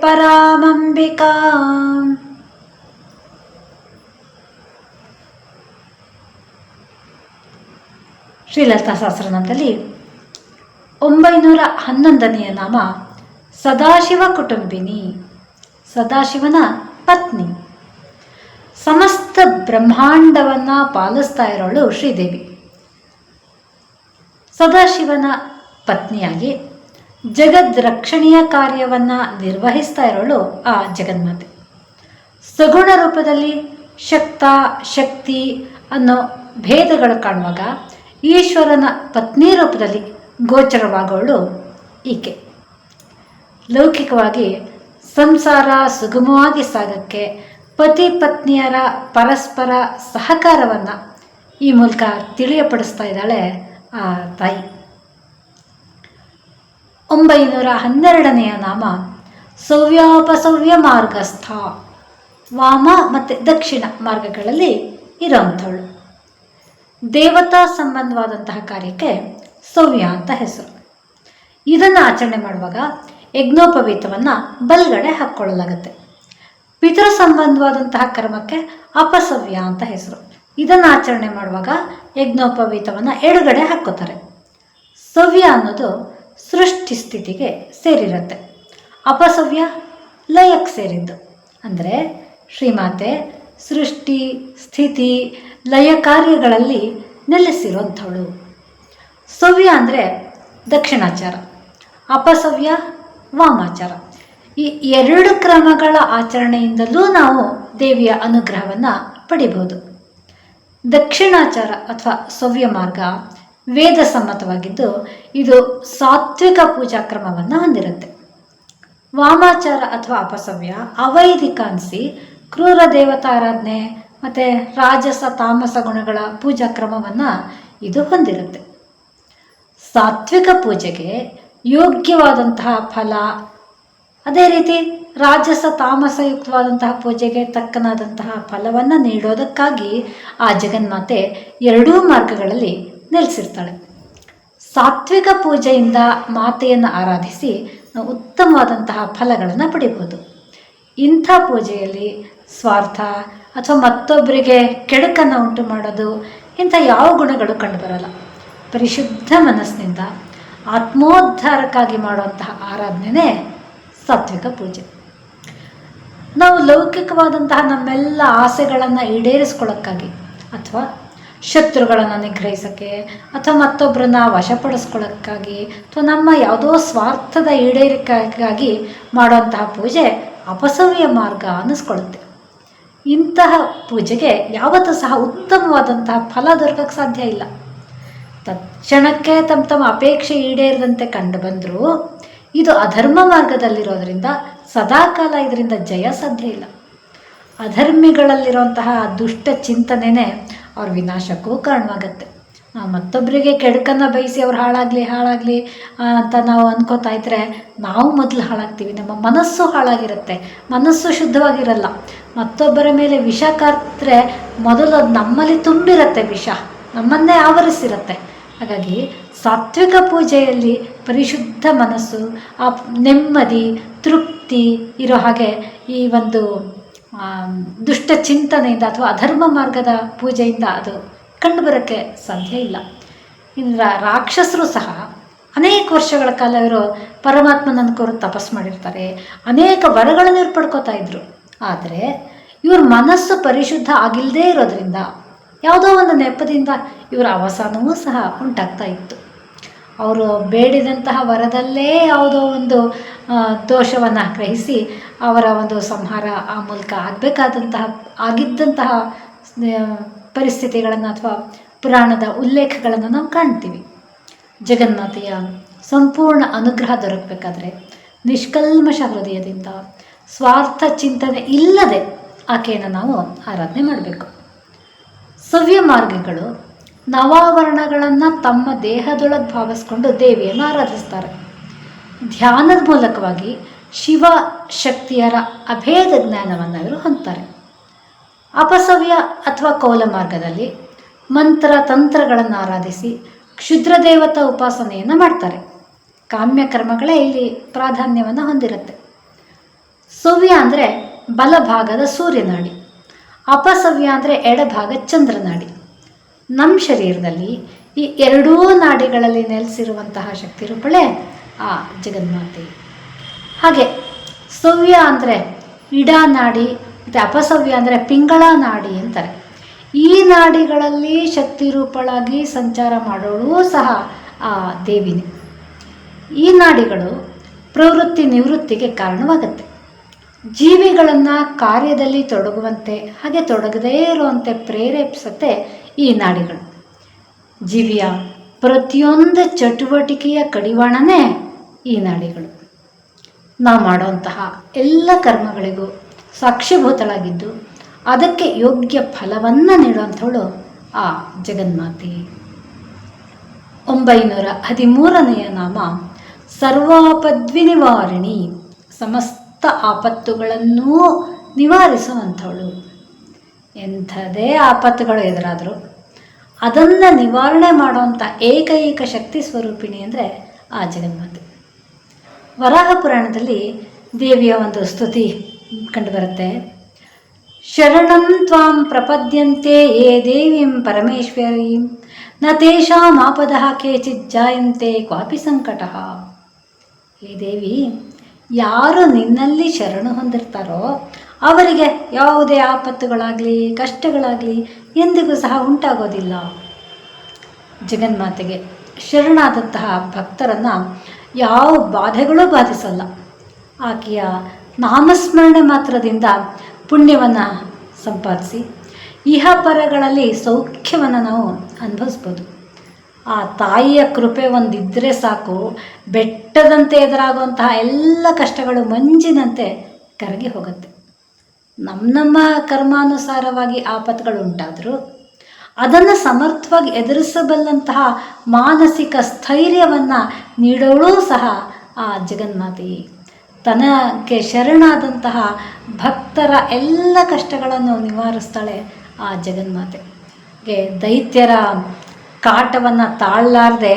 ಪರಾಮಂಬಿಕಾ ಶ್ರೀಲಲಿತಾ ಸಹಸ್ರನಾಮದಲ್ಲಿ ಒಂಬೈನೂರ ಹನ್ನೊಂದನೆಯ ನಾಮ ಸದಾಶಿವ ಕುಟುಂಬಿನಿ, ಸದಾಶಿವನ ಪತ್ನಿ. ಸಮಸ್ತ ಬ್ರಹ್ಮಾಂಡವನ್ನ ಪಾಲಿಸ್ತಾ ಇರೋಳು ಶ್ರೀದೇವಿ. ಸದಾಶಿವನ ಪತ್ನಿಯಾಗಿ ಜಗದ್ ರಕ್ಷಣೀಯ ಕಾರ್ಯವನ್ನು ನಿರ್ವಹಿಸ್ತಾ ಇರೋಳು ಆ ಜಗನ್ಮಾತೆ. ಸಗುಣ ರೂಪದಲ್ಲಿ ಶಕ್ತ, ಶಕ್ತಿ ಅನ್ನೋ ಭೇದಗಳು ಕಾಣುವಾಗ ಈಶ್ವರನ ಪತ್ನಿ ರೂಪದಲ್ಲಿ ಗೋಚರವಾಗೋಳು ಈಕೆ. ಲೌಕಿಕವಾಗಿ ಸಂಸಾರ ಸುಗಮವಾಗಿ ಸಾಗಕ್ಕೆ ಪತಿ ಪತ್ನಿಯರ ಪರಸ್ಪರ ಸಹಕಾರವನ್ನು ಈ ಮೂಲಕ ತಿಳಿಯಪಡಿಸ್ತಾ ಇದ್ದಾಳೆ ಆ ತಾಯಿ. ಒಂಬೈನೂರ ಹನ್ನೆರಡನೆಯ ನಾಮ. ಸವ್ಯಾಪಸವ್ಯ ಮಾರ್ಗಸ್ಥ. ವಾಮ ಮತ್ತು ದಕ್ಷಿಣ ಮಾರ್ಗಗಳಲ್ಲಿ ಇರೋಂಥವಳು. ದೇವತಾ ಸಂಬಂಧವಾದಂತಹ ಕಾರ್ಯಕ್ಕೆ ಸವ್ಯ ಅಂತ ಹೆಸರು. ಇದನ್ನು ಆಚರಣೆ ಮಾಡುವಾಗ ಯಜ್ಞೋಪವೀತವನ್ನು ಬಲ್ಗಡೆ ಹಾಕ್ಕೊಳ್ಳಲಾಗುತ್ತೆ ಪಿತೃ ಸಂಬಂಧವಾದಂತಹ ಕರ್ಮಕ್ಕೆ ಅಪಸವ್ಯ ಅಂತ ಹೆಸರು. ಇದನ್ನು ಆಚರಣೆ ಮಾಡುವಾಗ ಯಜ್ಞೋಪವೀತವನ್ನು ಎಡಗಡೆ ಹಾಕ್ಕೋತಾರೆ ಸವ್ಯ ಅನ್ನೋದು ಸೃಷ್ಟಿ ಸ್ಥಿತಿಗೆ ಸೇರಿರುತ್ತೆ. ಅಪಸವ್ಯ ಲಯಕ್ಕೆ ಸೇರಿದ್ದು. ಅಂದರೆ ಶ್ರೀಮಾತೆ ಸೃಷ್ಟಿ ಸ್ಥಿತಿ ಲಯ ಕಾರ್ಯಗಳಲ್ಲಿ ನೆಲೆಸಿರುವಂಥವಳು. ಸವ್ಯ ಅಂದರೆ ದಕ್ಷಿಣಾಚಾರ, ಅಪಸವ್ಯ ವಾಮಾಚಾರ. ಈ ಎರಡು ಕ್ರಮಗಳ ಆಚರಣೆಯಿಂದಲೂ ನಾವು ದೇವಿಯ ಅನುಗ್ರಹವನ್ನು ಪಡಿಬೋದು. ದಕ್ಷಿಣಾಚಾರ ಅಥವಾ ಸವ್ಯ ಮಾರ್ಗ ವೇದ ಸಮ್ಮತವಾಗಿದ್ದು ಇದು ಸಾತ್ವಿಕ ಪೂಜಾ ಕ್ರಮವನ್ನು ಹೊಂದಿರುತ್ತೆ. ವಾಮಾಚಾರ ಅಥವಾ ಅಪಸವ್ಯ, ಅವೈದಿಕ ಅನಿಸಿ, ಕ್ರೂರ ದೇವತಾರಾಧನೆ ಮತ್ತು ರಾಜಸ ತಾಮಸ ಗುಣಗಳ ಪೂಜಾ ಕ್ರಮವನ್ನು ಇದು ಹೊಂದಿರುತ್ತೆ. ಸಾತ್ವಿಕ ಪೂಜೆಗೆ ಯೋಗ್ಯವಾದಂತಹ ಫಲ, ಅದೇ ರೀತಿ ರಾಜಸ ತಾಮಸಯುಕ್ತವಾದಂತಹ ಪೂಜೆಗೆ ತಕ್ಕನಾದಂತಹ ಫಲವನ್ನು ನೀಡೋದಕ್ಕಾಗಿ ಆ ಜಗನ್ಮಾತೆ ಎರಡೂ ಮಾರ್ಗಗಳಲ್ಲಿ ನೆಲೆಸಿರ್ತಾಳೆ. ಸಾತ್ವಿಕ ಪೂಜೆಯಿಂದ ಮಾತೆಯನ್ನು ಆರಾಧಿಸಿ ಉತ್ತಮವಾದಂತಹ ಫಲಗಳನ್ನು ಪಡಿಬೋದು ಇಂಥ ಪೂಜೆಯಲ್ಲಿ ಸ್ವಾರ್ಥ ಅಥವಾ ಮತ್ತೊಬ್ಬರಿಗೆ ಕೆಡುಕನ್ನು ಉಂಟು ಮಾಡೋದು ಇಂಥ ಯಾವ ಗುಣಗಳು ಕಂಡುಬರಲ್ಲ ಪರಿಶುದ್ಧ ಮನಸ್ಸಿನಿಂದ ಆತ್ಮೋದ್ಧಾರಕ್ಕಾಗಿ ಮಾಡುವಂತಹ ಆರಾಧನೆ ಸಾತ್ವಿಕ ಪೂಜೆ. ನಾವು ಲೌಕಿಕವಾದಂತಹ ನಮ್ಮೆಲ್ಲ ಆಸೆಗಳನ್ನು ಈಡೇರಿಸ್ಕೊಳ್ಳೋಕ್ಕಾಗಿ ಅಥವಾ ಶತ್ರುಗಳನ್ನು ನಿಗ್ರಹಿಸೋಕ್ಕೆ ಅಥವಾ ಮತ್ತೊಬ್ಬರನ್ನ ವಶಪಡಿಸ್ಕೊಳ್ಳೋಕ್ಕಾಗಿ ಅಥವಾ ನಮ್ಮ ಯಾವುದೋ ಸ್ವಾರ್ಥದ ಈಡೇರಿಕೆಗಾಗಿ ಮಾಡುವಂತಹ ಪೂಜೆ ಅಪಸವ್ಯ ಮಾರ್ಗ ಅನ್ನಿಸ್ಕೊಳ್ಳುತ್ತೆ. ಇಂತಹ ಪೂಜೆಗೆ ಯಾವತ್ತೂ ಸಹ ಉತ್ತಮವಾದಂತಹ ಫಲ ದೊರಕಕ್ಕೆ ಸಾಧ್ಯ ಇಲ್ಲ. ತಕ್ಷಣಕ್ಕೆ ತಮ್ಮ ತಮ್ಮ ಅಪೇಕ್ಷೆ ಈಡೇರದಂತೆ ಕಂಡು ಬಂದರೂ ಇದು ಅಧರ್ಮ ಮಾರ್ಗದಲ್ಲಿರೋದ್ರಿಂದ ಸದಾಕಾಲ ಇದರಿಂದ ಜಯ ಸಾಧ್ಯ ಇಲ್ಲ. ಅಧರ್ಮಿಗಳಲ್ಲಿರುವಂತಹ ದುಷ್ಟ ಚಿಂತನೆನೇ ಅವ್ರ ವಿನಾಶಕ್ಕೂ ಕಾರಣವಾಗತ್ತೆ. ಮತ್ತೊಬ್ಬರಿಗೆ ಕೆಡಕನ್ನು ಬಯಸಿ ಅವ್ರು ಹಾಳಾಗಲಿ ಹಾಳಾಗಲಿ ಅಂತ ನಾವು ಅಂದ್ಕೋತಾ ಇದ್ರೆ ನಾವು ಮೊದಲು ಹಾಳಾಗ್ತೀವಿ. ನಮ್ಮ ಮನಸ್ಸು ಹಾಳಾಗಿರುತ್ತೆ. ಮನಸ್ಸು ಶುದ್ಧವಾಗಿರಲ್ಲ. ಮತ್ತೊಬ್ಬರ ಮೇಲೆ ವಿಷ ಕರ್ತರೆ ಮೊದಲು ಅದು ನಮ್ಮಲ್ಲಿ ತುಂಬಿರುತ್ತೆ ವಿಷ. ನಮ್ಮನ್ನೇ ಆವರಿಸಿರುತ್ತೆ. ಹಾಗಾಗಿ ಸಾತ್ವಿಕ ಪೂಜೆಯಲ್ಲಿ ಪರಿಶುದ್ಧ ಮನಸ್ಸು, ಆ, ನೆಮ್ಮದಿ, ತೃಪ್ತಿ ಇರೋ ಹಾಗೆ ಈ ಒಂದು ದುಷ್ಟ ಚಿಂತನೆಯಿಂದ ಅಥವಾ ಅಧರ್ಮ ಮಾರ್ಗದ ಪೂಜೆಯಿಂದ ಅದು ಕಂಡುಬರೋಕ್ಕೆ ಸಾಧ್ಯ ಇಲ್ಲ. ಇನ್ನು ರಾಕ್ಷಸರು ಸಹ ಅನೇಕ ವರ್ಷಗಳ ಕಾಲ ಇವರು ಪರಮಾತ್ಮನನ್ನು ಕೋರು ತಪಸ್ ಮಾಡಿರ್ತಾರೆ. ಅನೇಕ ವರಗಳನ್ನು ಇವ್ರು ಪಡ್ಕೋತಾ ಇದ್ರು. ಆದರೆ ಇವ್ರ ಮನಸ್ಸು ಪರಿಶುದ್ಧ ಆಗಿಲ್ಲದೇ ಇರೋದ್ರಿಂದ ಯಾವುದೋ ಒಂದು ನೆಪದಿಂದ ಇವರ ಅವಸಾನವೂ ಸಹ ಉಂಟಾಗ್ತಾ ಇತ್ತು. ಅವರು ಬೇಡಿದಂತಹ ವರದಲ್ಲೇ ಯಾವುದೋ ಒಂದು ದೋಷವನ್ನು ಗ್ರಹಿಸಿ ಅವರ ಒಂದು ಸಂಹಾರ ಆ ಮೂಲಕ ಆಗಬೇಕಾದಂತಹ, ಆಗಿದ್ದಂತಹ ಪರಿಸ್ಥಿತಿಗಳನ್ನು ಅಥವಾ ಪುರಾಣದ ಉಲ್ಲೇಖಗಳನ್ನು ನಾವು ಕಾಣ್ತೀವಿ. ಜಗನ್ಮಾತೆಯ ಸಂಪೂರ್ಣ ಅನುಗ್ರಹ ದೊರಕಬೇಕಾದ್ರೆ ನಿಷ್ಕಲ್ಮಶ ಹೃದಯದಿಂದ ಸ್ವಾರ್ಥ ಚಿಂತನೆ ಇಲ್ಲದೆ ಆಕೆಯನ್ನು ನಾವು ಆರಾಧನೆ ಮಾಡಬೇಕು. ಸವ್ಯ ಮಾರ್ಗಿಗಳು ನವಾವರಣಗಳನ್ನು ತಮ್ಮ ದೇಹದೊಳಗೆ ಭಾವಿಸ್ಕೊಂಡು ದೇವಿಯನ್ನು ಆರಾಧಿಸ್ತಾರೆ. ಧ್ಯಾನದ ಮೂಲಕವಾಗಿ ಶಿವ ಶಕ್ತಿಯರ ಅಭೇದ ಜ್ಞಾನವನ್ನು ಇವರು ಹೊಂದ್ತಾರೆ. ಅಪಸವ್ಯ ಅಥವಾ ಕೌಲ ಮಾರ್ಗದಲ್ಲಿ ಮಂತ್ರ ತಂತ್ರಗಳನ್ನು ಆರಾಧಿಸಿ ಕ್ಷುದ್ರ ದೇವತಾ ಉಪಾಸನೆಯನ್ನು ಮಾಡ್ತಾರೆ. ಕಾಮ್ಯ ಕರ್ಮಗಳೇ ಇಲ್ಲಿ ಪ್ರಾಧಾನ್ಯವನ್ನು ಹೊಂದಿರುತ್ತೆ. ಸವ್ಯ ಅಂದರೆ ಬಲಭಾಗದ ಸೂರ್ಯನಾಡಿ. ಅಪಸವ್ಯ ಅಂದರೆ ಎಡಭಾಗ ಚಂದ್ರನಾಡಿ. ನಮ್ಮ ಶರೀರದಲ್ಲಿ ಈ ಎರಡೂ ನಾಡಿಗಳಲ್ಲಿ ನೆಲೆಸಿರುವಂತಹ ಶಕ್ತಿ ರೂಪಳೆ ಆ ಜಗನ್ಮಾತೆ. ಹಾಗೆ ಸವ್ಯ ಅಂದರೆ ಇಡಾ ನಾಡಿ ಮತ್ತು ಅಪಸವ್ಯ ಅಂದರೆ ಪಿಂಗಳ ನಾಡಿ ಅಂತಾರೆ. ಈ ನಾಡಿಗಳಲ್ಲಿ ಶಕ್ತಿ ರೂಪಳಾಗಿ ಸಂಚಾರ ಮಾಡೋಳು ಸಹ ಆ ದೇವಿನೇ. ಈ ನಾಡಿಗಳು ಪ್ರವೃತ್ತಿ ನಿವೃತ್ತಿಗೆ ಕಾರಣವಾಗುತ್ತೆ. ಜೀವಿಗಳನ್ನು ಕಾರ್ಯದಲ್ಲಿ ತೊಡಗುವಂತೆ ಹಾಗೆ ತೊಡಗದೇ ಇರುವಂತೆ ಪ್ರೇರೇಪಿಸುತ್ತೆ ಈ ನಾಡಿಗಳು. ಜೀವಿಯ ಪ್ರತಿಯೊಂದು ಚಟುವಟಿಕೆಯ ಕಡಿವಾಣನೇ ಈ ನಾಡಿಗಳು. ನಾವು ಮಾಡುವಂತಹ ಎಲ್ಲ ಕರ್ಮಗಳಿಗೂ ಸಾಕ್ಷ್ಯಭೂತಳಾಗಿದ್ದು, ಅದಕ್ಕೆ ಯೋಗ್ಯ ಫಲವನ್ನು ನೀಡುವಂಥವಳು ಆ ಜಗನ್ಮಾತೆ. ಒಂಬೈನೂರ ಹದಿಮೂರನೆಯ ನಾಮ, ಸರ್ವಾಪದ್ವಿನಿವಾರಿಣಿ, ಸಮಸ್ತ ಆಪತ್ತುಗಳನ್ನೂ ನಿವಾರಿಸುವಂಥವಳು. ಎಂಥದೇ ಆಪತ್ತುಗಳು ಎದುರಾದರೂ ಅದನ್ನು ನಿವಾರಣೆ ಮಾಡುವಂಥ ಏಕೈಕ ಶಕ್ತಿ ಸ್ವರೂಪಿಣಿ ಅಂದರೆ ಆ ಜಗನ್ಮಾತೆ ವರಾಹ ಪುರಾಣದಲ್ಲಿ ದೇವಿಯ ಒಂದು ಸ್ತುತಿ ಕಂಡುಬರುತ್ತೆ. ಶರಣಂ ತ್ವಾಂ ಪ್ರಪದ್ಯಂತೆ ಯೇ ದೇವಿಂ ಪರಮೇಶ್ವರೀಂ. ನ ತೇಷಾಂ ಆಪದ ಕೇಚಿತ್ ಜಾಯಂತೆ ಕ್ವಾಪಿ ಸಂಕಟಃ. ಹೇ ದೇವಿ, ಯಾರು ನಿನ್ನಲ್ಲಿ ಶರಣು ಹೊಂದಿರ್ತಾರೋ ಅವರಿಗೆ ಯಾವುದೇ ಆಪತ್ತುಗಳಾಗಲಿ, ಕಷ್ಟಗಳಾಗಲಿ ಎಂದಿಗೂ ಸಹ ಉಂಟಾಗೋದಿಲ್ಲ. ಜಗನ್ಮಾತೆಗೆ ಶರಣಾದಂತಹ ಭಕ್ತರನ್ನು ಯಾವ ಬಾಧೆಗಳೂ ಬಾಧಿಸಲ್ಲ. ಆಕೆಯ ನಾಮಸ್ಮರಣೆ ಮಾತ್ರದಿಂದ ಪುಣ್ಯವನ್ನು ಸಂಪಾದಿಸಿ, ಇಹಪರಗಳಲ್ಲಿ ಸೌಖ್ಯವನ್ನು ನಾವು ಅನುಭವಿಸ್ಬೋದು. ಆ ತಾಯಿಯ ಕೃಪೆ ಒಂದಿದ್ದರೆ ಸಾಕು, ಬೆಟ್ಟದಂತೆ ಎದುರಾಗುವಂತಹ ಎಲ್ಲ ಕಷ್ಟಗಳು ಮಂಜಿನಂತೆ ಕರಗಿ ಹೋಗುತ್ತೆ. ನಮ್ಮ ನಮ್ಮ ಕರ್ಮಾನುಸಾರವಾಗಿ ಆಪತ್ತುಗಳು ಉಂಟಾದರೂ ಅದನ್ನು ಸಮರ್ಥವಾಗಿ ಎದುರಿಸಬಲ್ಲಂತಹ ಮಾನಸಿಕ ಸ್ಥೈರ್ಯವನ್ನು ನೀಡೋಳು ಸಹ ಆ ಜಗನ್ಮಾತೆಯೇ ತನಗೆ ಶರಣಾದಂತಹ ಭಕ್ತರ ಎಲ್ಲ ಕಷ್ಟಗಳನ್ನು ನಿವಾರಿಸ್ತಾಳೆ ಆ ಜಗನ್ಮಾತೆ ಗೆ ದೈತ್ಯರ ಕಾಟವನ್ನು ತಾಳಲಾರದೆ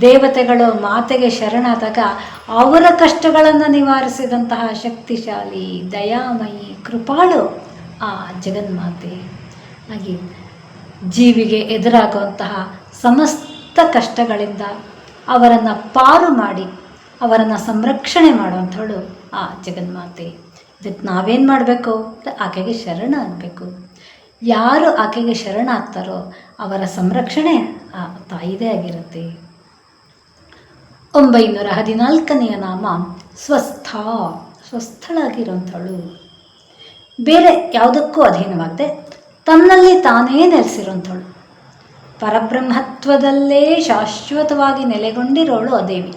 ದೇವತೆಗಳು ಮಾತೆಗೆ ಶರಣಾದಾಗ ಅವರ ಕಷ್ಟಗಳನ್ನು ನಿವಾರಿಸಿದಂತಹ ಶಕ್ತಿಶಾಲಿ, ದಯಾಮಯಿ, ಕೃಪಾಳು ಆ ಜಗನ್ಮಾತೆ. ಹಾಗೆ ಜೀವಿಗೆ ಎದುರಾಗುವಂತಹ ಸಮಸ್ತ ಕಷ್ಟಗಳಿಂದ ಅವರನ್ನು ಪಾರು ಮಾಡಿ, ಅವರನ್ನು ಸಂರಕ್ಷಣೆ ಮಾಡುವಂಥವಳು ಆ ಜಗನ್ಮಾತೆ. ಇದಕ್ಕೆ ನಾವೇನು ಮಾಡಬೇಕು? ಆಕೆಗೆ ಶರಣ ಅನ್ನಬೇಕು ಯಾರು ಆಕೆಗೆ ಶರಣಾಗ್ತಾರೋ ಅವರ ಸಂರಕ್ಷಣೆ ಆ ತಾಯಿದೇ ಆಗಿರುತ್ತೆ. ಒಂಬೈನೂರ ಹದಿನಾಲ್ಕನೆಯ ನಾಮ ಸ್ವಸ್ಥ ಸ್ವಸ್ಥಳಾಗಿರುವಂಥಳು ಬೇರೆ ಯಾವುದಕ್ಕೂ ಅಧೀನವಾಗದೆ ತನ್ನಲ್ಲಿ ತಾನೇ ನೆಲೆಸಿರುವಂಥಳು ಪರಬ್ರಹ್ಮತ್ವದಲ್ಲೇ ಶಾಶ್ವತವಾಗಿ ನೆಲೆಗೊಂಡಿರೋಳು ಆ ದೇವಿ.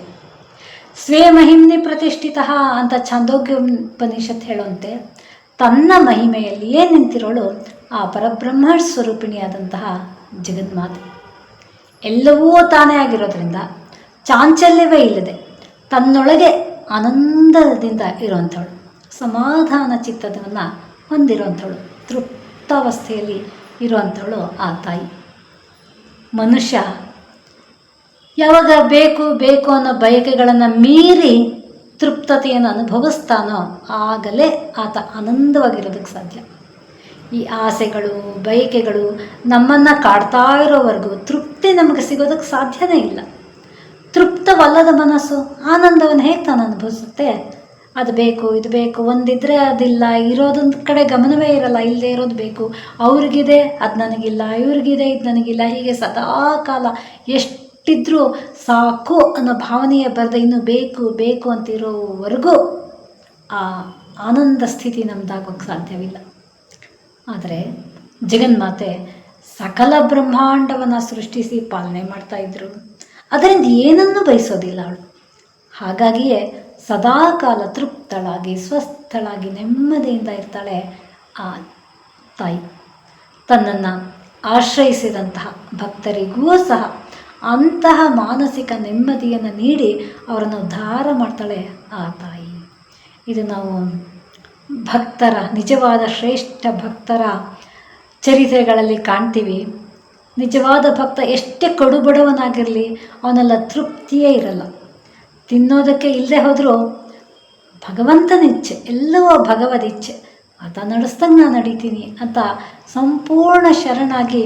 ಸ್ವೇ ಮಹಿಮ್ನಿ ಪ್ರತಿಷ್ಠಿತ ಅಂತ ಛಾಂದೋಗ್ಯೋಪನಿಷತ್ ಹೇಳುವಂತೆ ತನ್ನ ಮಹಿಮೆಯಲ್ಲಿಯೇ ನಿಂತಿರೋಳು ಆ ಪರಬ್ರಹ್ಮ ಸ್ವರೂಪಿಣಿಯಾದಂತಹ ಜಗನ್ಮಾತೆ. ಎಲ್ಲವೂ ತಾನೇ ಆಗಿರೋದ್ರಿಂದ ಚಾಂಚಲ್ಯವೇ ಇಲ್ಲದೆ ತನ್ನೊಳಗೆ ಆನಂದದಿಂದ ಇರುವಂಥವಳು. ಸಮಾಧಾನ ಚಿತ್ತದವನ್ನು ಹೊಂದಿರುವಂಥವಳು. ತೃಪ್ತಾವಸ್ಥೆಯಲ್ಲಿ ಇರುವಂಥವಳು ಆ ತಾಯಿ. ಮನುಷ್ಯ ಯಾವಾಗ ಬೇಕು ಬೇಕು ಅನ್ನೋ ಬಯಕೆಗಳನ್ನು ಮೀರಿ ತೃಪ್ತತೆಯನ್ನು ಅನುಭವಿಸ್ತಾನೋ ಆಗಲೇ ಆತ ಆನಂದವಾಗಿರೋದಕ್ಕೆ ಸಾಧ್ಯ. ಈ ಆಸೆಗಳು, ಬಯಕೆಗಳು ನಮ್ಮನ್ನು ಕಾಡ್ತಾ ಇರೋವರೆಗೂ ತೃಪ್ತಿ ನಮಗೆ ಸಿಗೋದಕ್ಕೆ ಸಾಧ್ಯವೇ ಇಲ್ಲ. ತೃಪ್ತವಲ್ಲದ ಮನಸ್ಸು, ಆನಂದವನ್ನು ಹೇಗೆ ತಾನು ಅನುಭವಿಸುತ್ತೆ? ಅದು ಬೇಕು, ಇದು ಬೇಕು, ಒಂದಿದ್ರೆ ಅದಿಲ್ಲ, ಇರೋದೊಂದು ಕಡೆ ಗಮನವೇ ಇರಲ್ಲ, ಇಲ್ಲದೆ ಇರೋದು ಬೇಕು. ಅವ್ರಿಗಿದೆ, ಅದು ನನಗಿಲ್ಲ, ಇವ್ರಿಗಿದೆ, ಇದು ನನಗಿಲ್ಲ, ಹೀಗೆ ಸದಾ ಕಾಲ ಎಷ್ಟಿದ್ರೂ ಸಾಕು ಅನ್ನೋ ಭಾವನೆಯ ಬರೆದ ಇನ್ನು ಬೇಕು ಬೇಕು ಅಂತಿರೋವರೆಗೂ ಆ ಆನಂದ ಸ್ಥಿತಿ ನಮ್ದಾಗೋಕ್ಕೆ ಸಾಧ್ಯವಿಲ್ಲ. ಆದರೆ ಜಗನ್ಮಾತೆ ಸಕಲ ಬ್ರಹ್ಮಾಂಡವನ್ನು ಸೃಷ್ಟಿಸಿ ಪಾಲನೆ ಮಾಡ್ತಾ ಇದ್ರು. ಅದರಿಂದ ಏನನ್ನೂ ಬಯಸೋದಿಲ್ಲ ಅವಳು. ಹಾಗಾಗಿಯೇ ಸದಾಕಾಲ ತೃಪ್ತಳಾಗಿ, ಸ್ವಸ್ಥಳಾಗಿ, ನೆಮ್ಮದಿಯಿಂದ ಇರ್ತಾಳೆ ಆ ತಾಯಿ. ತನ್ನನ್ನು ಆಶ್ರಯಿಸಿದಂತಹ ಭಕ್ತರಿಗೂ ಸಹ ಅಂತಹ ಮಾನಸಿಕ ನೆಮ್ಮದಿಯನ್ನು ನೀಡಿ ಅವರನ್ನು ಉದ್ಧಾರ ಮಾಡ್ತಾಳೆ ಆ ತಾಯಿ. ಇದು ನಾವು ಭಕ್ತರ, ನಿಜವಾದ ಶ್ರೇಷ್ಠ ಭಕ್ತರ ಚರಿತ್ರೆಗಳಲ್ಲಿ ಕಾಣ್ತೀವಿ. ನಿಜವಾದ ಭಕ್ತ ಎಷ್ಟೇ ಕಡುಬಡವನಾಗಿರಲಿ, ಅವನೆಲ್ಲ ತೃಪ್ತಿಯೇ ಇರಲ್ಲ. ತಿನ್ನೋದಕ್ಕೆ ಇಲ್ಲದೆ ಹೋದರೂ ಭಗವಂತನ ಇಚ್ಛೆ ಎಲ್ಲವೂ ಭಗವದ್ ಇಚ್ಛೆ, ಆತ ನಡೆಸ್ದಂಗೆ ನಾನು ನಡೀತೀನಿ ಅಂತ ಸಂಪೂರ್ಣ ಶರಣಾಗಿ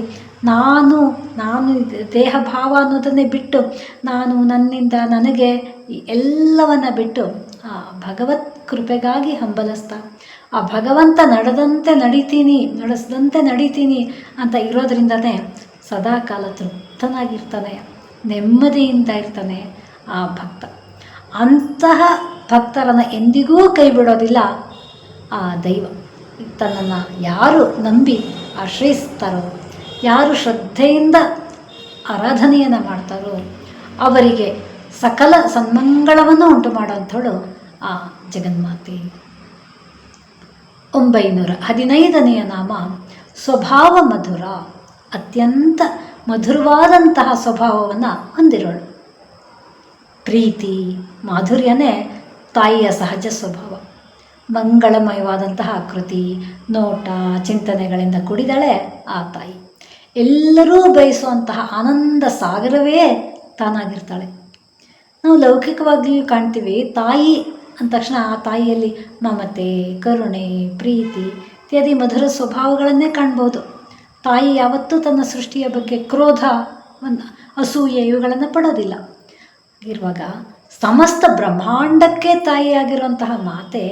ನಾನು ನಾನು ದೇಹ ಭಾವ ಅನ್ನೋದನ್ನೇ ಬಿಟ್ಟು, ನಾನು ನನ್ನಿಂದ ನನಗೆ ಎಲ್ಲವನ್ನು ಬಿಟ್ಟು ಆ ಭಗವತ್ ಕೃಪೆಗಾಗಿ ಹಂಬಲಿಸ್ತಾ. ಆ ಭಗವಂತ ನಡೆದಂತೆ ನಡೀತೀನಿ, ನಡೆಸ್ದಂತೆ ನಡೀತೀನಿ ಅಂತ ಇರೋದ್ರಿಂದನೇ ಸದಾಕಾಲ ತೃಪ್ತನಾಗಿರ್ತಾನೆ, ನೆಮ್ಮದಿಯಿಂದ ಇರ್ತಾನೆ ಆ ಭಕ್ತ. ಅಂತಹ ಭಕ್ತರನ್ನು ಎಂದಿಗೂ ಕೈ ಬಿಡೋದಿಲ್ಲ ಆ ದೈವ. ತನ್ನನ್ನು ಯಾರು ನಂಬಿ ಆಶ್ರಯಿಸ್ತಾರೋ, ಯಾರು ಶ್ರದ್ಧೆಯಿಂದ ಆರಾಧನೆಯನ್ನು ಮಾಡ್ತಾರೋ, ಅವರಿಗೆ ಸಕಲ ಸನ್ಮಂಗಳವನ್ನು ಉಂಟು ಮಾಡುವಂಥಳು ಆ ಜಗನ್ಮಾತೆ. ಒಂಬೈನೂರ ಹದಿನೈದನೆಯ ನಾಮ ಸ್ವಭಾವ ಮಧುರ. ಅತ್ಯಂತ ಮಧುರವಾದಂತಹ ಸ್ವಭಾವವನ್ನು ಹೊಂದಿರೋಳು. ಪ್ರೀತಿ, ಮಾಧುರ್ಯನೇ ತಾಯಿಯ ಸಹಜ ಸ್ವಭಾವ. ಮಂಗಳಮಯವಾದಂತಹ ಕೃತಿ, ನೋಟ, ಚಿಂತನೆಗಳಿಂದ ಕುಡಿದಳೆ ಆ ತಾಯಿ. ಎಲ್ಲರೂ ಬಯಸುವಂತಹ ಆನಂದ ಸಾಗರವೇ ತಾನಾಗಿರ್ತಾಳೆ. ನಾವು ಲೌಕಿಕವಾಗಿಯೂ ಕಾಣ್ತೀವಿ, ತಾಯಿ ಅಂದ ತಕ್ಷಣ ಆ ತಾಯಿಯಲ್ಲಿ ಮಮತೆ, ಕರುಣೆ, ಪ್ರೀತಿ ಇತ್ಯಾದಿ ಮಧುರ ಸ್ವಭಾವಗಳನ್ನೇ ಕಾಣ್ಬೋದು. ತಾಯಿ ಯಾವತ್ತೂ ತನ್ನ ಸೃಷ್ಟಿಯ ಬಗ್ಗೆ ಕ್ರೋಧ ಒಂದು ಅಸೂಯೆ ಇವುಗಳನ್ನು ಪಡೋದಿಲ್ಲ. ಇರುವಾಗ ಸಮಸ್ತ ಬ್ರಹ್ಮಾಂಡಕ್ಕೆ ತಾಯಿಯಾಗಿರುವಂತಹ ಮಾತೆ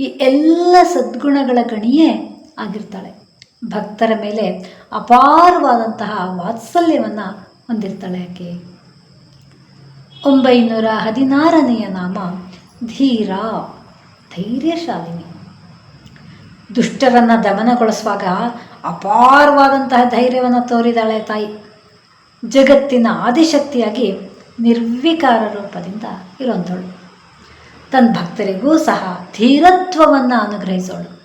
ಈ ಎಲ್ಲ ಸದ್ಗುಣಗಳ ಗಣಿಯೇ ಆಗಿರ್ತಾಳೆ. ಭಕ್ತರ ಮೇಲೆ ಅಪಾರವಾದಂತಹ ವಾತ್ಸಲ್ಯವನ್ನು ಹೊಂದಿರ್ತಾಳೆ ಆಕೆ. ಒಂಬೈನೂರ ಹದಿನಾರನೆಯ ನಾಮ ಧೀರ, ಧೈರ್ಯಶಾಲಿನಿ. ದುಷ್ಟರನ್ನು ದಮನಗೊಳಿಸುವಾಗ ಅಪಾರವಾದಂತಹ ಧೈರ್ಯವನ್ನು ತೋರಿದಾಳೆ ತಾಯಿ. ಜಗತ್ತಿನ ಆದಿಶಕ್ತಿಯಾಗಿ ನಿರ್ವಿಕಾರ ರೂಪದಿಂದ ಇರೋಂಥವಳು. ತನ್ನ ಭಕ್ತರಿಗೂ ಸಹ ಧೀರತ್ವವನ್ನು ಅನುಗ್ರಹಿಸೋಳು.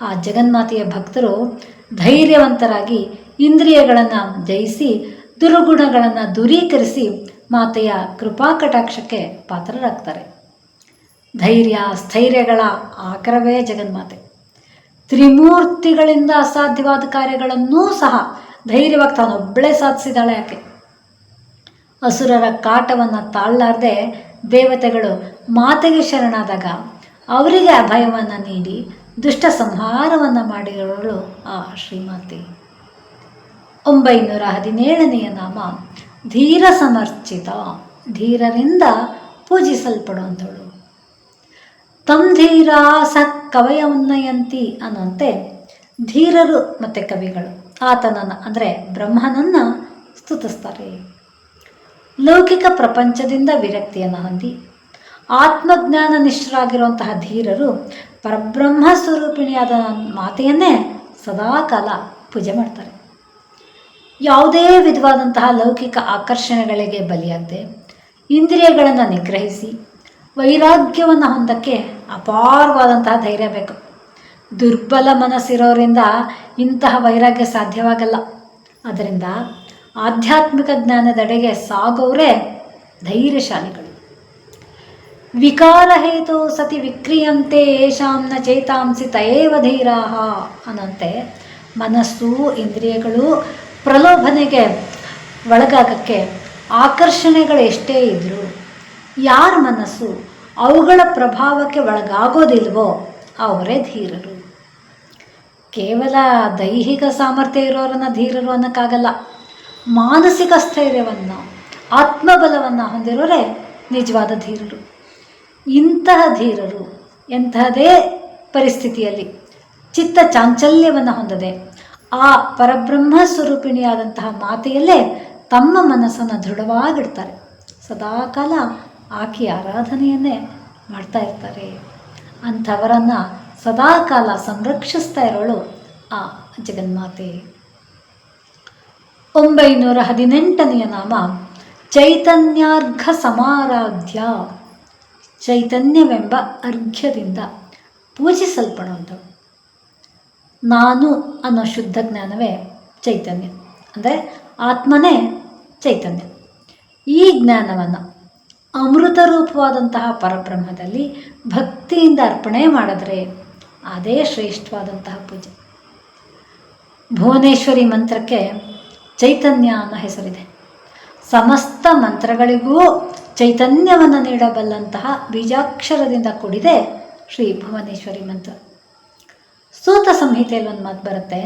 ಆ ಜಗನ್ಮಾತೆಯ ಭಕ್ತರು ಧೈರ್ಯವಂತರಾಗಿ ಇಂದ್ರಿಯಗಳನ್ನು ಜಯಿಸಿ ದುರ್ಗುಣಗಳನ್ನು ದೂರೀಕರಿಸಿ ಮಾತೆಯ ಕೃಪಾ ಕಟಾಕ್ಷಕ್ಕೆ ಪಾತ್ರರಾಗ್ತಾರೆ. ಧೈರ್ಯ, ಸ್ಥೈರ್ಯಗಳ ಆಕರವೇ ಜಗನ್ಮಾತೆ. ತ್ರಿಮೂರ್ತಿಗಳಿಂದ ಅಸಾಧ್ಯವಾದ ಕಾರ್ಯಗಳನ್ನೂ ಸಹ ಧೈರ್ಯವಾಗಿ ತಾನೊಬ್ಬಳೇ ಸಾಧಿಸಿದಾಳೆ ಯಾಕೆ ಅಸುರರ ಕಾಟವನ್ನು ತಾಳಲಾರದೆ ದೇವತೆಗಳು ಮಾತೆಗೆ ಶರಣಾದಾಗ ಅವರಿಗೆ ಅಭಯವನ್ನು ನೀಡಿ ದುಷ್ಟ ಸಂಹಾರವನ್ನು ಮಾಡಿರೋಳು ಆ ಶ್ರೀಮತಿ. ಒಂಬೈನೂರ ಹದಿನೇಳನೆಯ ನಾಮ, ಧೀರ ಸಮರ್ಚಿತ, ಧೀರರಿಂದ ಪೂಜಿಸಲ್ಪಡುವಂಥವಳು ತಮ್ ಧೀರ ಸ ಕವಯ ಉನ್ನಯಂತಿ ಅನ್ನುವಂತೆ ಧೀರರು ಮತ್ತು ಕವಿಗಳು. ಆತನನ್ನು ಅಂದರೆ ಬ್ರಹ್ಮನನ್ನು ಸ್ತುತಿಸ್ತಾರೆ. ಲೌಕಿಕ ಪ್ರಪಂಚದಿಂದ ವಿರಕ್ತಿಯನ್ನು ಹೊಂದಿ ಆತ್ಮಜ್ಞಾನ ನಿಷ್ಠರಾಗಿರುವಂತಹ ಧೀರರು ಪರಬ್ರಹ್ಮ ಸ್ವರೂಪಿಣಿಯಾದ ಮಾತೆಯನ್ನೇ ಸದಾಕಾಲ ಪೂಜೆ ಮಾಡ್ತಾರೆ. ಯಾವುದೇ ವಿಧವಾದಂತಹ ಲೌಕಿಕ ಆಕರ್ಷಣೆಗಳಿಗೆ ಬಲಿಯಾಗದೆ ಇಂದ್ರಿಯಗಳನ್ನು ನಿಗ್ರಹಿಸಿ ವೈರಾಗ್ಯವನ್ನು ಹೊಂದಕ್ಕೆ ಅಪಾರವಾದಂತಹ ಧೈರ್ಯ ಬೇಕು. ದುರ್ಬಲ ಮನಸ್ಸಿರೋರಿಂದ ಇಂತಹ ವೈರಾಗ್ಯ ಸಾಧ್ಯವಾಗಲ್ಲ. ಅದರಿಂದ ಆಧ್ಯಾತ್ಮಿಕ ಜ್ಞಾನದೆಡೆಗೆ ಸಾಗೋರೇ ಧೈರ್ಯಶಾಲಿಗಳು. ವಿಕಾರಹೇತು ಸತಿ ವಿಕ್ರಿಯಂತೆ ಯೇಷಾಂನ ಚೇತಾಂಸಿ ತಯೇವ ಧೀರಾಹ ಅನ್ನಂತೆ ಮನಸ್ಸು, ಇಂದ್ರಿಯಗಳು ಪ್ರಲೋಭನೆಗೆ ಒಳಗಾಗಕ್ಕೆ ಆಕರ್ಷಣೆಗಳು ಎಷ್ಟೇ ಇದ್ದರೂ ಯಾರ ಮನಸ್ಸು ಅವುಗಳ ಪ್ರಭಾವಕ್ಕೆ ಒಳಗಾಗೋದಿಲ್ವೋ ಅವರೇ ಧೀರರು. ಕೇವಲ ದೈಹಿಕ ಸಾಮರ್ಥ್ಯ ಇರೋರನ್ನ ಧೀರರು ಅನ್ನೋಕ್ಕಾಗಲ್ಲ. ಮಾನಸಿಕ ಸ್ಥೈರ್ಯವನ್ನು, ಆತ್ಮಬಲವನ್ನು ಹೊಂದಿರೋರೇ ನಿಜವಾದ ಧೀರರು. ಇಂತಹ ಧೀರರು ಎಂತಹದೇ ಪರಿಸ್ಥಿತಿಯಲ್ಲಿ ಚಿತ್ತ ಚಾಂಚಲ್ಯವನ್ನು ಹೊಂದದೆ ಆ ಪರಬ್ರಹ್ಮ ಸ್ವರೂಪಿಣಿಯಾದಂತಹ ಮಾತೆಯಲ್ಲೇ ತಮ್ಮ ಮನಸ್ಸನ್ನು ದೃಢವಾಗಿಡ್ತಾರೆ. ಸದಾಕಾಲ ಆಕೆ ಆರಾಧನೆಯನ್ನೇ ಮಾಡ್ತಾ ಇರ್ತಾರೆ. ಅಂಥವರನ್ನು ಸದಾಕಾಲ ಸಂರಕ್ಷಿಸ್ತಾ ಇರೋಳು ಆ ಜಗನ್ಮಾತೆ. ಒಂಬೈನೂರ ಹದಿನೆಂಟನೆಯ ನಾಮ, ಚೈತನ್ಯಾರ್ಘ ಸಮಾರಾಧ್ಯ. ಚೈತನ್ಯವೆಂಬ ಅರ್ಘ್ಯದಿಂದ ಪೂಜಿಸಲ್ಪಡುವಂಥವು ನಾನು ಅನ್ನೋ ಶುದ್ಧ ಜ್ಞಾನವೇ ಚೈತನ್ಯ. ಅಂದರೆ ಆತ್ಮನೇ ಚೈತನ್ಯ. ಈ ಜ್ಞಾನವನ್ನು ಅಮೃತ ರೂಪವಾದಂತಹ ಪರಬ್ರಹ್ಮದಲ್ಲಿ ಭಕ್ತಿಯಿಂದ ಅರ್ಪಣೆ ಮಾಡಿದ್ರೆ ಅದೇ ಶ್ರೇಷ್ಠವಾದಂತಹ ಪೂಜೆ. ಭುವನೇಶ್ವರಿ ಮಂತ್ರಕ್ಕೆ ಚೈತನ್ಯ ಅನ್ನೋ ಹೆಸರಿದೆ. ಸಮಸ್ತ ಮಂತ್ರಗಳಿಗೂ ಚೈತನ್ಯವನ್ನು ನೀಡಬಲ್ಲಂತಹ ಬೀಜಾಕ್ಷರದಿಂದ ಕೂಡಿದೆ ಶ್ರೀ ಭುವನೇಶ್ವರಿ ಮಂತ್ರ. ಸೂತ ಸಂಹಿತೆಯಲ್ಲಿ ಒಂದು ಮಾತು ಬರುತ್ತೆ,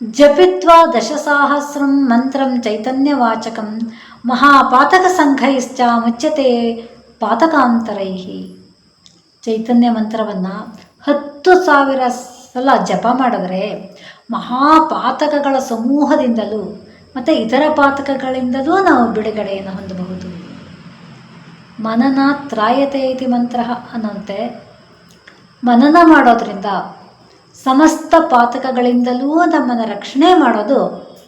ಜಪಿತ್ವಾ ದಶಸಾಹಸ್ರಂ ಮಂತ್ರಂ ಚೈತನ್ಯವಾಚಕಂ ಮಹಾಪಾತಕ ಸಂಘೈಶ್ಚ ಮುಚ್ಚತೆ ಪಾತಕಾಂತರೈ. ಚೈತನ್ಯ ಮಂತ್ರವನ್ನು ಹತ್ತು ಸಾವಿರ ಸಲ ಜಪ ಮಾಡಿದ್ರೆ ಮಹಾಪಾತಕಗಳ ಸಮೂಹದಿಂದಲೂ ಮತ್ತು ಇತರ ಪಾತಕಗಳಿಂದಲೂ ನಾವು ಬಿಡುಗಡೆಯನ್ನು ಹೊಂದಬಹುದು. ಮನನ ತ್ರಾಯತೆ ಇತಿ ಮಂತ್ರ ಅನ್ನೋಂತೆ ಮನನ ಮಾಡೋದ್ರಿಂದ ಸಮಸ್ತ ಪಾತಕಗಳಿಂದಲೂ ನಮ್ಮನ್ನು ರಕ್ಷಣೆ ಮಾಡೋದು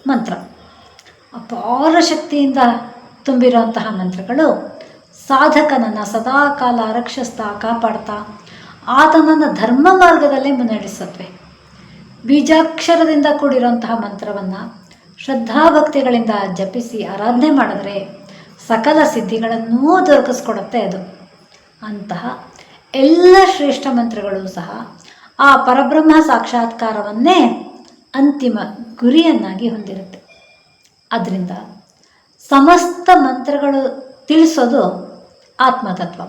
ಮಂತ್ರ. ಅಪಾರ ಶಕ್ತಿಯಿಂದ ತುಂಬಿರುವಂತಹ ಮಂತ್ರಗಳು. ಸಾಧಕನನ್ನು ಸದಾಕಾಲ ರಕ್ಷಿಸ್ತಾ ಕಾಪಾಡ್ತಾ ಆತನನ್ನು ಧರ್ಮ ಮಾರ್ಗದಲ್ಲೇ ಮುನ್ನಡೆಸತ್ವೆ. ಬೀಜಾಕ್ಷರದಿಂದ ಕೂಡಿರುವಂತಹ ಮಂತ್ರವನ್ನು ಶ್ರದ್ಧಾಭಕ್ತಿಗಳಿಂದ ಜಪಿಸಿ ಆರಾಧನೆ ಮಾಡಿದ್ರೆ ಸಕಲ ಸಿದ್ಧಿಗಳನ್ನೂ ದೊರಕಿಸ್ಕೊಡುತ್ತೆ ಅದು. ಅಂತಹ ಎಲ್ಲ ಶ್ರೇಷ್ಠ ಮಂತ್ರಗಳು ಸಹ ಆ ಪರಬ್ರಹ್ಮ ಸಾಕ್ಷಾತ್ಕಾರವನ್ನೇ ಅಂತಿಮ ಗುರಿಯನ್ನಾಗಿ ಹೊಂದಿರುತ್ತೆ. ಅದರಿಂದ ಸಮಸ್ತ ಮಂತ್ರಗಳು ತಿಳಿಸೋದು ಆತ್ಮತತ್ವ.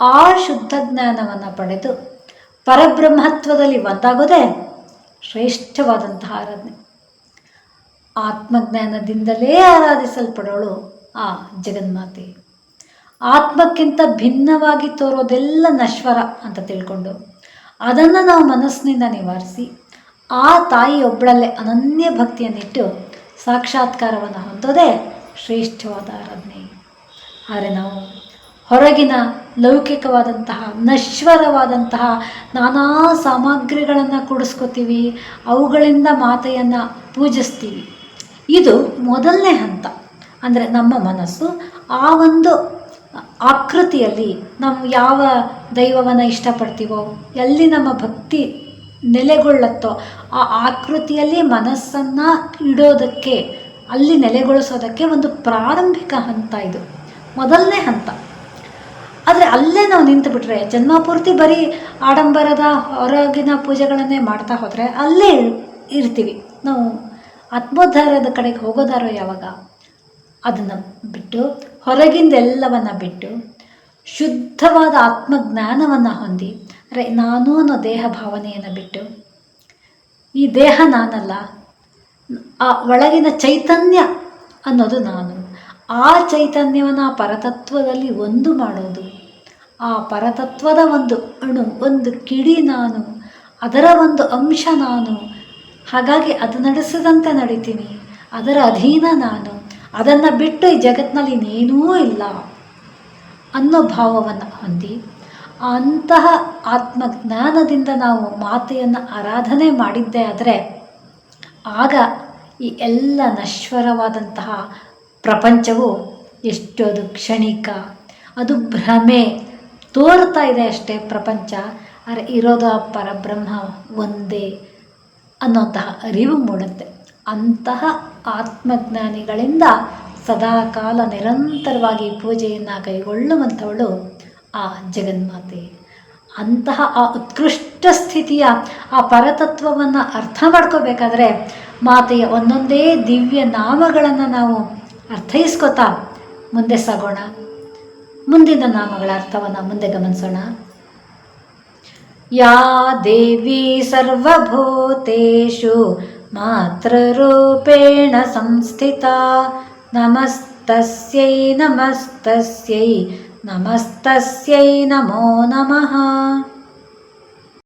ಆ ಶುದ್ಧ ಜ್ಞಾನವನ್ನು ಪಡೆದು ಪರಬ್ರಹ್ಮತ್ವದಲ್ಲಿ ಒಂದಾಗೋದೇ ಶ್ರೇಷ್ಠವಾದಂತಹ ಆರಾಧನೆ. ಆತ್ಮಜ್ಞಾನದಿಂದಲೇ ಆರಾಧಿಸಲ್ಪಡೋಳು ಆ ಜಗನ್ಮಾತೆ. ಆತ್ಮಕ್ಕಿಂತ ಭಿನ್ನವಾಗಿ ತೋರೋದೆಲ್ಲ ನಶ್ವರ ಅಂತ ತಿಳ್ಕೊಂಡು ಅದನ್ನು ನಾವು ಮನಸ್ಸಿನಿಂದ ನಿವಾರಿಸಿ ಆ ತಾಯಿಯೊಬ್ಬಳಲ್ಲೇ ಅನನ್ಯ ಭಕ್ತಿಯನ್ನಿಟ್ಟು ಸಾಕ್ಷಾತ್ಕಾರವನ್ನು ಹೊಂದೋದೇ ಶ್ರೇಷ್ಠವಾದ ಆರಾಧನೆ ಆದರೆ ನಾವು ಹೊರಗಿನ ಲೌಕಿಕವಾದಂತಹ, ನಶ್ವರವಾದಂತಹ ನಾನಾ ಸಾಮಗ್ರಿಗಳನ್ನು ಕೂಡಿಸ್ಕೋತೀವಿ, ಅವುಗಳಿಂದ ಮಾತೆಯನ್ನು ಪೂಜಿಸ್ತೀವಿ. ಇದು ಮೊದಲನೇ ಹಂತ. ಅಂದರೆ ನಮ್ಮ ಮನಸ್ಸು ಆ ಒಂದು ಆಕೃತಿಯಲ್ಲಿ ನಾವು ಯಾವ ದೈವವನ್ನು ಇಷ್ಟಪಡ್ತೀವೋ, ಎಲ್ಲಿ ನಮ್ಮ ಭಕ್ತಿ ನೆಲೆಗೊಳ್ಳುತ್ತೋ? ಆ ಆಕೃತಿಯಲ್ಲಿ ಮನಸ್ಸನ್ನು ಇಡೋದಕ್ಕೆ, ಅಲ್ಲಿ ನೆಲೆಗೊಳಿಸೋದಕ್ಕೆ ಒಂದು ಪ್ರಾರಂಭಿಕ ಹಂತ ಇದು. ಮೊದಲನೇ ಹಂತ. ಆದರೆ ಅಲ್ಲೇ ನಾವು ನಿಂತು ಬಿಟ್ರೆ ಜನ್ಮಪೂರ್ತಿ ಬರೀ ಆಡಂಬರದ ಹೊರಗಿನ ಪೂಜೆಗಳನ್ನೇ ಮಾಡ್ತಾ ಹೋದರೆ ಅಲ್ಲೇ ಇರ್ತೀವಿ. ನಾವು ಆತ್ಮೋದ್ಧಾರದ ಕಡೆಗೆ ಹೋಗೋದಾರೋ ಯಾವಾಗ? ಅದನ್ನು ಬಿಟ್ಟು ಹೊರಗಿಂದೆಲ್ಲವನ್ನು ಬಿಟ್ಟು ಶುದ್ಧವಾದ ಆತ್ಮಜ್ಞಾನವನ್ನು ಹೊಂದಿ ರೇ ನಾನು ಅನ್ನೋ ದೇಹ ಭಾವನೆಯನ್ನು ಬಿಟ್ಟು, ಈ ದೇಹ ನಾನಲ್ಲ, ಆ ಒಳಗಿನ ಚೈತನ್ಯ ಅನ್ನೋದು ನಾನು. ಆ ಚೈತನ್ಯವನ್ನು ಆ ಪರತತ್ವದಲ್ಲಿ ಒಂದು ಮಾಡೋದು, ಆ ಪರತತ್ವದ ಒಂದು ಅಣು, ಒಂದು ಕಿಡಿ ನಾನು, ಅದರ ಒಂದು ಅಂಶ ನಾನು, ಹಾಗಾಗಿ ಅದು ನಡೆಸಿದಂತೆ ನಡೀತೀನಿ, ಅದರ ಅಧೀನ ನಾನು, ಅದನ್ನು ಬಿಟ್ಟು ಈ ಜಗತ್ತಿನಲ್ಲಿ ಇನ್ನೇನೂ ಇಲ್ಲ ಅನ್ನೋ ಭಾವವನ್ನು ಹೊಂದಿ ಅಂತಹ ಆತ್ಮಜ್ಞಾನದಿಂದ ನಾವು ಮಾತೆಯನ್ನು ಆರಾಧನೆ ಮಾಡಿದ್ದೇ ಆದರೆ ಆಗ ಈ ಎಲ್ಲ ನಶ್ವರವಾದಂತಹ ಪ್ರಪಂಚವು ಎಷ್ಟು ಅದು ಕ್ಷಣಿಕ, ಅದು ಭ್ರಮೆ ತೋರ್ತಾ ಇದೆ ಅಷ್ಟೇ ಪ್ರಪಂಚ. ಆದರೆ ಇರೋದು ಆ ಪರಬ್ರಹ್ಮ ಒಂದೇ ಅನ್ನೋಂತಹ ಅರಿವು ಮೂಡುತ್ತೆ. ಅಂತಹ ಆತ್ಮಜ್ಞಾನಿಗಳಿಂದ ಸದಾಕಾಲ ನಿರಂತರವಾಗಿ ಪೂಜೆಯನ್ನು ಕೈಗೊಳ್ಳುವಂಥವಳು ಆ ಜಗನ್ಮಾತೆ. ಅಂತಹ ಆ ಉತ್ಕೃಷ್ಟ ಸ್ಥಿತಿಯ ಆ ಪರತತ್ವವನ್ನು ಅರ್ಥ ಮಾಡ್ಕೋಬೇಕಾದ್ರೆ ಮಾತೆಯ ಒಂದೊಂದೇ ದಿವ್ಯ ನಾಮಗಳನ್ನು ನಾವು ಅರ್ಥೈಸ್ಕೋತಾ ಮುಂದೆ ಸಾಗೋಣ. ಮುಂದಿನ ನಾಮಗಳ ಅರ್ಥವನ್ನು ಮುಂದೆ ಗಮನಿಸೋಣ. ಯಾ ದೇವಿ ಸರ್ವಭೂತೇಷು ಮಾತೃರೂಪೇಣ ಸಂಸ್ಥಿತ. ನಮಸ್ತಸ್ಯೈ ನಮಸ್ತಸ್ಯೈ. ನಮಸ್ತಸ್ಯೈ ನಮೋ ನಮಃ